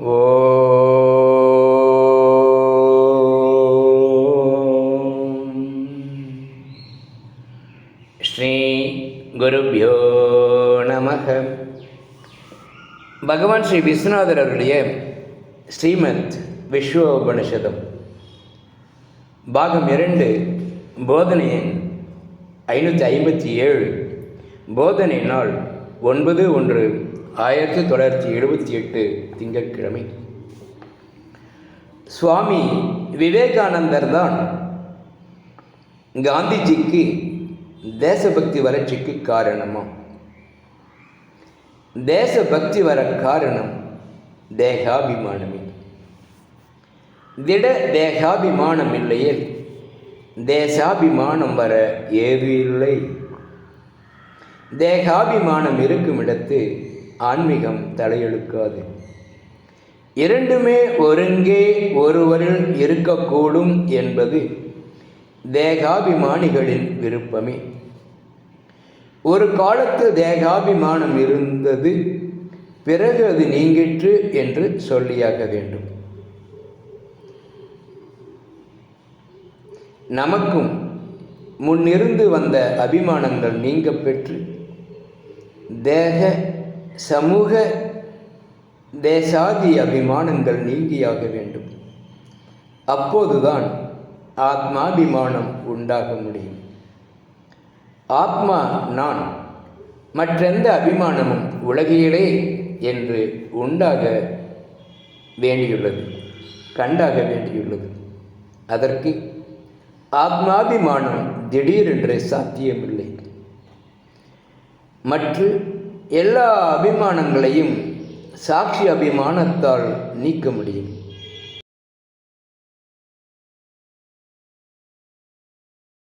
ஓ ஸ்ரீ குருபியோ நமக பகவான் ஸ்ரீ விஸ்வநாதர் அவருடைய ஸ்ரீமத் விஸ்வோபனிஷதம் பாகம் இரண்டு போதனை எண் ஐநூற்றி ஐம்பத்தி ஏழு போதனை நாள் ஒன்பது ஒன்று ஆயிரத்தி தொள்ளாயிரத்தி எழுபத்தி எட்டு திங்கட்கிழமை. சுவாமி விவேகானந்தர் தான் காந்திஜிக்கு தேசபக்தி வளர்ச்சிக்கு காரணமும் தேசபக்தி வர காரணம் தேகாபிமானமே. திட தேகாபிமானம் இல்லையே. தேசாபிமானம் வர ஏது இல்லை. தேகாபிமானம் இருக்கும் இடத்து ஆன்மீகம் தலையெழுக்காது. இரண்டுமே ஒருங்கே ஒருவரில் இருக்கக்கூடும் என்பது தேகாபிமானிகளின் விருப்பமே. ஒரு காலத்தில் தேகாபிமானம் இருந்தது பிறகு அது நீங்கிற்று என்று சொல்லியாக வேண்டும். நமக்கும் முன்னிருந்து வந்த அபிமானங்கள் நீங்க பெற்று தேக சமூக தேசாதி அபிமானங்கள் நீங்கியாக வேண்டும். அப்போதுதான் ஆத்மாபிமானம் உண்டாக முடியும். ஆத்மா நான் மற்றெந்த அபிமானமும் உலகிலே என்று உண்டாக வேண்டியுள்ளது கண்டாக வேண்டியுள்ளது. அதற்கு ஆத்மாபிமானம் திடீரென்று சாத்தியமில்லை. மற்ற எல்லா அபிமானங்களையும் சாட்சி அபிமானத்தால் நீக்க முடியும்.